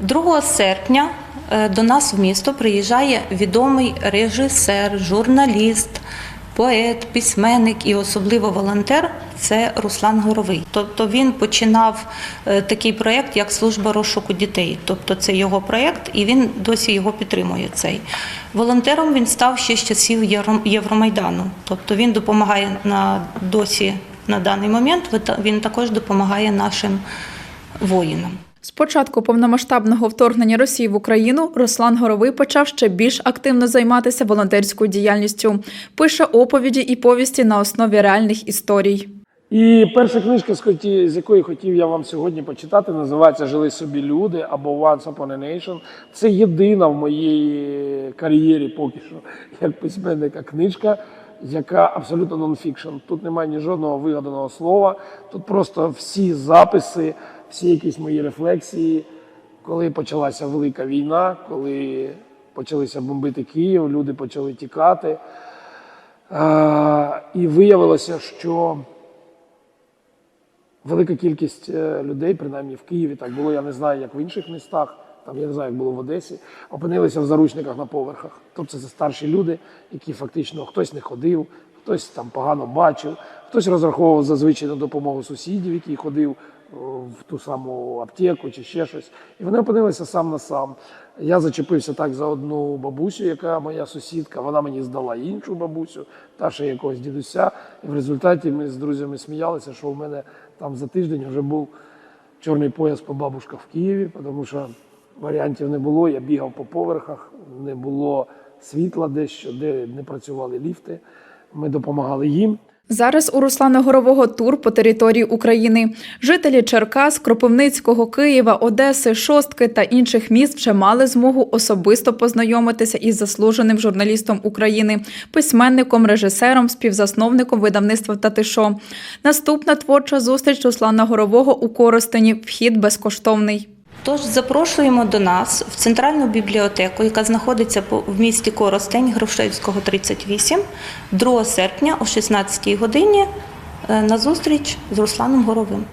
2 серпня е, до нас в місто приїжджає відомий режисер, журналіст, поет, письменник і особливо волонтер це Руслан Горовий. Тобто він починав е, такий проєкт, як служба розшуку дітей. Тобто це його проєкт, і він досі його підтримує. Цей волонтером він став ще з часів Євро- Євромайдану. Тобто він допомагає на досі на даний момент. Він також допомагає нашим воїнам. З початку повномасштабного вторгнення Росії в Україну Руслан Горовий почав ще більш активно займатися волонтерською діяльністю. Пише оповіді і повісті на основі реальних історій. І перша книжка, з якої хотів я вам сьогодні почитати, називається Жили собі люди або Once Upon a Nation. Це єдина в моїй кар'єрі поки що як письменника книжка, яка абсолютно нонфікшн. Тут немає ні жодного вигаданого слова. Тут просто всі записи, всі якісь мої рефлексії, коли почалася велика війна, коли почалися бомбити Київ, люди почали тікати. І виявилося, що велика кількість е, людей, принаймні в Києві, так було, я не знаю, як в інших містах, там я не знаю, як було в Одесі, опинилися в заручниках на поверхах. Тобто це старші люди, які фактично хтось не ходив, хтось там погано бачив, хтось розраховував зазвичай на допомогу сусідів, який ходив в ту саму аптеку чи ще щось. І вони опинилися сам на сам. Я зачепився так за одну бабусю, яка моя сусідка. Вона мені здала іншу бабусю, та ще якогось дідуся. І в результаті ми з друзями сміялися, що у мене там за тиждень вже був чорний пояс по бабушках в Києві, тому що варіантів не було. Я бігав по поверхах, не було світла дещо, де не працювали ліфти. Ми допомагали їм. Зараз у Руслана Горового тур по території України. Жителі Черкас, Кропивницького, Києва, Одеси, Шостки та інших міст вже мали змогу особисто познайомитися із заслуженим журналістом України, письменником, режисером, співзасновником видавництва Татишо. Наступна творча зустріч Руслана Горового у Коростені. Вхід безкоштовний. Тож запрошуємо до нас в центральну бібліотеку, яка знаходиться в місті Коростень Грушевського 38, 2 серпня о 16 годині е, на зустріч з Русланом Горовим.